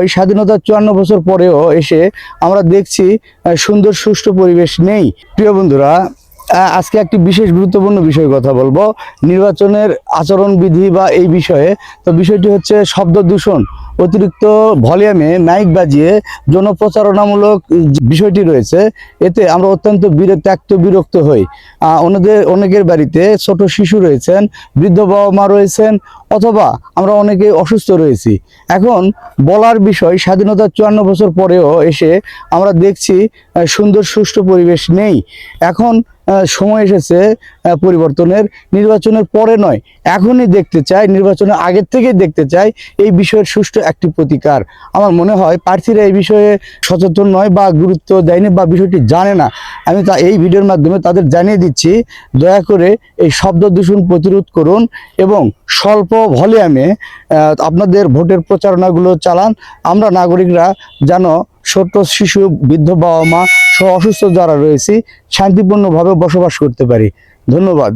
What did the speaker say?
ওই স্বাধীনতার চুয়ান্ন বছর পরেও এসে আমরা দেখছি সুন্দর সুষ্ঠু পরিবেশ নেই। প্রিয় বন্ধুরা আজকে একটি বিশেষ গুরুত্বপূর্ণ বিষয়ে কথা বলব। নির্বাচনের আচরণবিধি বা এই বিষয়ে, তো বিষয়টি হচ্ছে শব্দ দূষণ, অতিরিক্ত ভলিউমে মাইক বাজিয়ে জনপ্রচারণামূলক বিষয়টি রয়েছে। এতে আমরা অত্যন্ত ত্যক্ত, বিরক্ত হই। ওনাদের অনেকের বাড়িতে ছোট শিশু রয়েছেন, বৃদ্ধ বাবা মা রয়েছেন অথবা আমরা অনেকে অসুস্থ রয়েছি। এখন বলার বিষয়, স্বাধীনতার চুয়ান্ন বছর পরেও এসে আমরা দেখছি সুন্দর সুষ্ঠু পরিবেশ নেই। এখন সময় এসেছে পরিবর্তনের। নির্বাচনের পরে নয়, এখনই দেখতে চাই, নির্বাচনের আগের থেকেই দেখতে চাই এই বিষয়ের সুষ্ঠু একটি প্রতিকার। আমার মনে হয় প্রার্থীরা এই বিষয়ে সচেতন নয় বা গুরুত্ব দেয়নি বা বিষয়টি জানে না। আমি তা এই ভিডিওর মাধ্যমে তাদের জানিয়ে দিচ্ছি, দয়া করে এই শব্দ দূষণ প্রতিরোধ করুন এবং স্বল্প ভলিউমে আপনাদের ভোটের প্রচারণাগুলো চালান। আমরা নাগরিকরা যেন ছোট্ট শিশু, বৃদ্ধ বাবা মা সহ অসুস্থ যারা রয়েছি, শান্তিপূর্ণভাবে বসবাস করতে পারি। ধন্যবাদ।